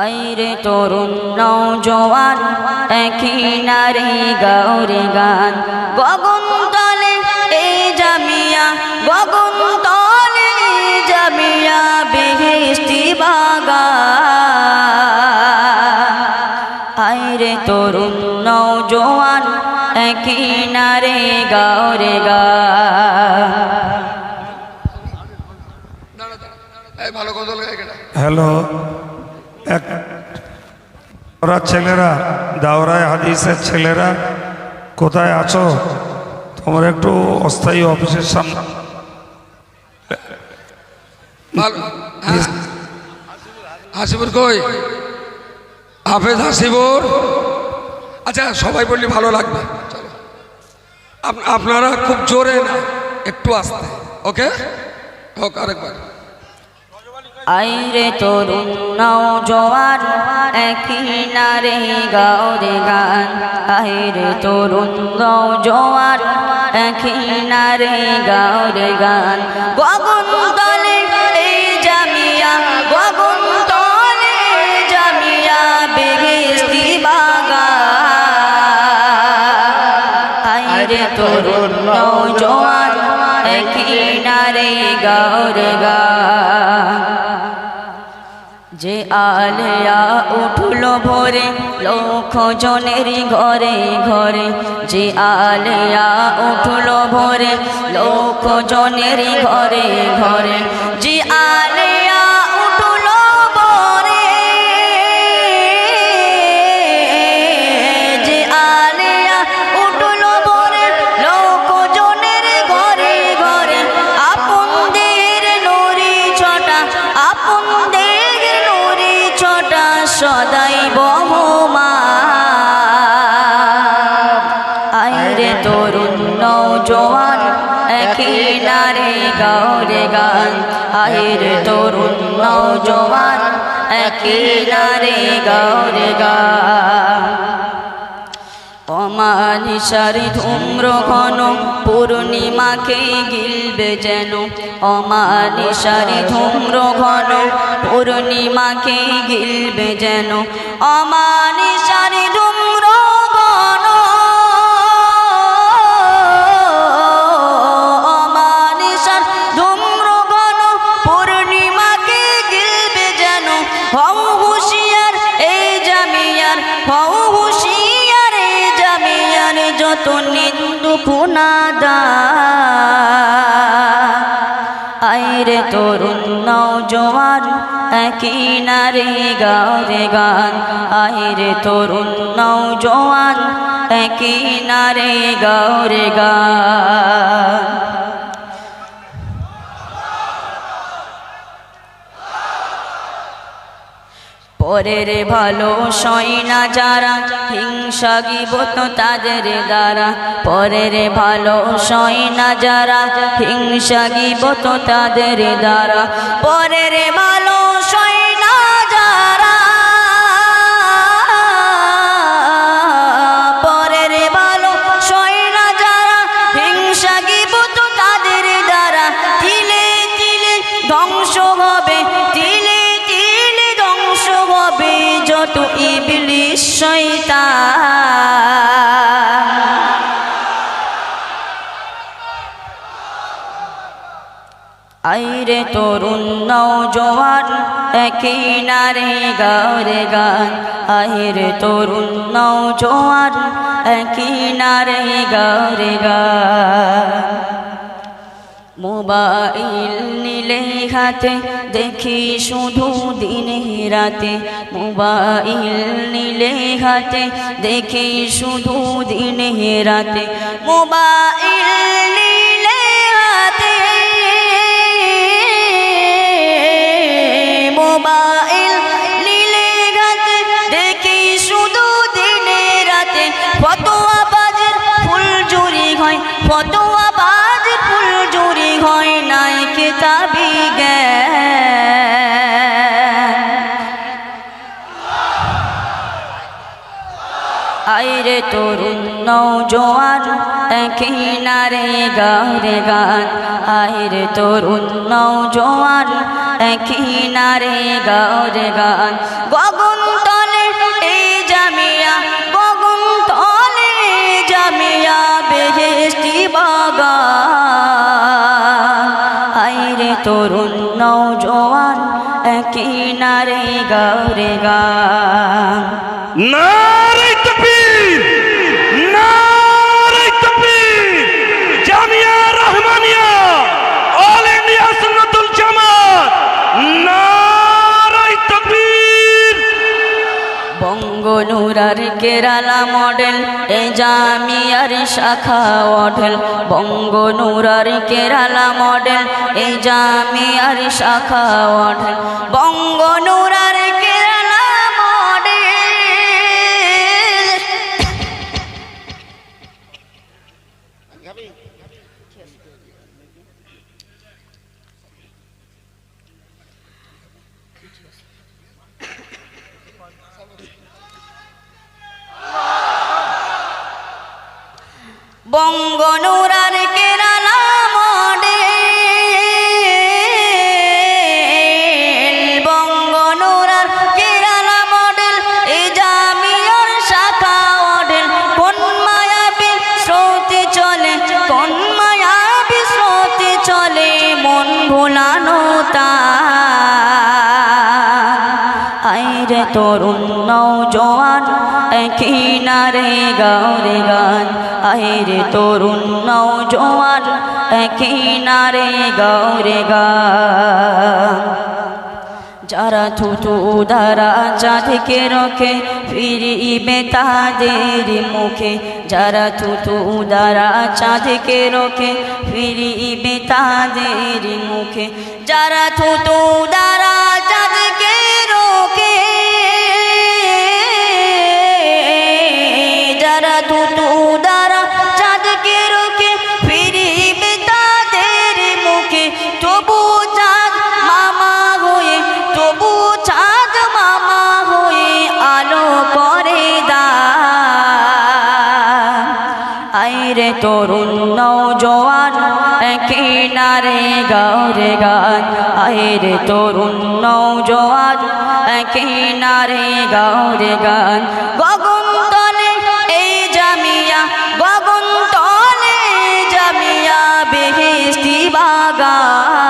আইরে তরুণ নৌজওয়ান একই নারী গৌরে গান। গগন তলে এই জামিয়া গগন তলে জামিয়া বেহেস্তি বাগা আইরে তরুণ নৌজওয়ান একই নারী গৌরে গান। ভালো কথা হ্যালো। এক ওরা ছেলেরা, দাওরায় হাদিসের ছেলেরা, কোথায় আছো? তোমরা একটু অস্থায়ী অফিসের সামনে। হ্যাঁ। হাসিবুর কই? হাফেজ হাসিবুর? আচ্ছা সবাই বললি ভালো লাগবে। আপনারা খুব জোরে না, একটু আসতে, ওকে? হোক, আরেকবার। আইরে তরুণ নৌজওয়ান একই নারে গাওরে গান। আইরে তরুণ নৌজওয়ান একই নারে গাওরে গান। গগন ভোরে লক্ষ জনের ঘরে ঘরে যে আলেয়া উঠল ভরে লক্ষ জনের ঘরে ঘরে যে আলেয়া একই নারে গাওরে গান আইরে তরুণ নৌজওয়ান একই নারে গাওরে গান। অমানিসারি ধূম্র ঘন, পূর্ণিমাকে গিলবে যেন। অমানিসারি ধূম্র ঘন, পূর্ণিমাকে গিলবে যেন। অমানিসারি যত নিন্দু খুনাদা আইরে তরুণ নৌজওয়ান একই নারে গারে গান। আইরে তরুণ নৌজওয়ান একই নারে গারে গান। পরের ভালো সই না যারা, হিংসা গিবত তাদের দ্বারা। পরের ভালো সই না যারা, হিংসা গিবত তাদের দ্বারা। পরের ভালো সই না যারা, পরের ভালো সই না যারা, হিংসা গিবত তাদের দ্বারা। তিলে তিলে ধ্বংস হবে যত ইবলিশ শয়তান। আইরে তরুণ নৌজওয়ান একই নারে গাওরে গান। আইরে তরুণ নৌজওয়ান একই নারে গাওরে গান। মোবাইল নিলে হাতে, দেখি শুধু দিনে রাতে। মোবাইল নিলে হাতে, দেখি শুধু দিনে রাতে। মোবাইল নিলে হাতে, মোবাইল নিলে হাতে, দেখি শুধু দিনে রাতে। ফতোয়া বাজের ফুল জুরি হয়, ফতোয়া তরুণ নৌজোয়ান কিনারে গারে গান। আয়রে তরুণ নৌজোয়ান কিনারে গারে গান। গগন তলে এই জামিয়া, গগন তলে জামিয়া বেহেস্তি বাগা আয়রে তরুণ নৌজোয়ান কিনারে গারে গান। না! বঙ্গনুরার কেরালা মডেল, এ জামিয়ার শাখা অঢেল। বঙ্গ নুরার কেরালা মডেল, এ জামিয়ার শাখা মডেল বঙ্গনুরার কেরালা বঙ্গনুরার কেরালা মডেল বঙ্গনুরার কেরালা মডেল এই জামিয়ার শাখা মডেল। কোন মায়াবী স্রোতে চলে, কোন মায়াবী স্রোতে চলে, মন ভোলানো তা আইরে তরুণ নৌজোয়ান একই নারে গাওরে গান। আইরে তরুণ নৌজোয়ান একই নারে গাওরে গান যারা থুতু দ্বারা চাঁদকে রখে, ফিরিবে তাদের মুখে। যারা থুতু দ্বারা চাঁদকে রখে, ফিরিবে তাদের মুখে। যারা থুতু দ্বারা তরুণ নৌজোয়ান একই নারে গাওরে গান। আইরে তরুণ নৌজোয়ান একই নারে গাওরে গান। গগন তলে এই জামিয়া গগন তলে জামিয়া বেহেস্তি বাগান।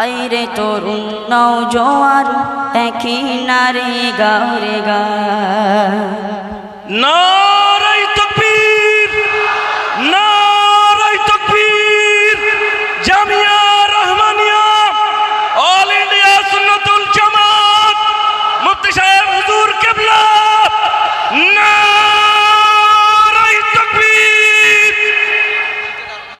আইরে তরুণ নৌজোয়ার একই নারে গাওরে গা নারে